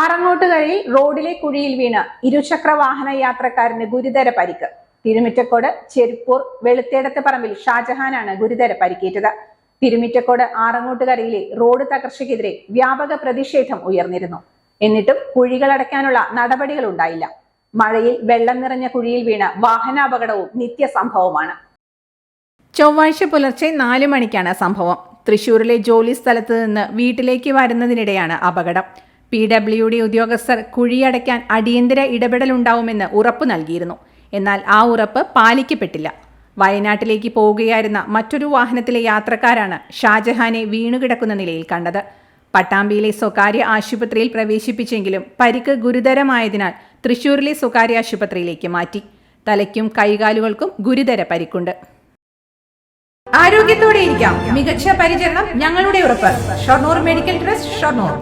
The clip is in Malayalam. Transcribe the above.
ആറങ്ങോട്ടുകരയിൽ റോഡിലെ കുഴിയിൽ വീണ് ഇരുചക്ര വാഹന യാത്രക്കാരന് ഗുരുതര പരിക്ക്. തിരുമിറ്റക്കോട് ചെരുപ്പൂർ വെളുത്തേടത്ത് പറമ്പിൽ ഷാജഹാനാണ് ഗുരുതര പരിക്കേറ്റത്. തിരുമിറ്റക്കോട് ആറങ്ങോട്ടുകരയിലെ റോഡ് തകർച്ചയ്ക്കെതിരെ വ്യാപക പ്രതിഷേധം ഉയർന്നിരുന്നു. എന്നിട്ടും കുഴികൾ കുഴികളടയ്ക്കാനുള്ള നടപടികൾ ഉണ്ടായില്ല. മഴയിൽ വെള്ളം നിറഞ്ഞ കുഴിയിൽ വീണ വാഹനാപകടവും നിത്യസംഭവമാണ്. ചൊവ്വാഴ്ച പുലർച്ചെ നാലു മണിക്കാണ് സംഭവം. തൃശൂരിലെ ജോലി സ്ഥലത്ത് നിന്ന് വീട്ടിലേക്ക് വരുന്നതിനിടെയാണ് അപകടം. പി ഡബ്ല്യു ഡി ഉദ്യോഗസ്ഥർ കുഴിയടയ്ക്കാൻ അടിയന്തര ഇടപെടലുണ്ടാവുമെന്ന് ഉറപ്പു നൽകിയിരുന്നു. എന്നാൽ ആ ഉറപ്പ് പാലിക്കപ്പെട്ടില്ല. വയനാട്ടിലേക്ക് പോവുകയായിരുന്ന മറ്റൊരു വാഹനത്തിലെ യാത്രക്കാരാണ് ഷാജഹാനെ വീണുകിടക്കുന്ന നിലയിൽ കണ്ടത്. പട്ടാമ്പിയിലെ സ്വകാര്യ ആശുപത്രിയിൽ പ്രവേശിപ്പിച്ചെങ്കിലും പരിക്ക് ഗുരുതരമായതിനാൽ തൃശൂരിലെ സ്വകാര്യ ആശുപത്രിയിലേക്ക് മാറ്റി. തലയ്ക്കും കൈകാലുകൾക്കും ഗുരുതര പരിക്കുണ്ട്. ആരോഗ്യത്തോടെ ഇരിക്കാം. മികച്ച പരിചരണം ഞങ്ങളുടെ ഉറപ്പ്. Shoranur medical trust Shoranur.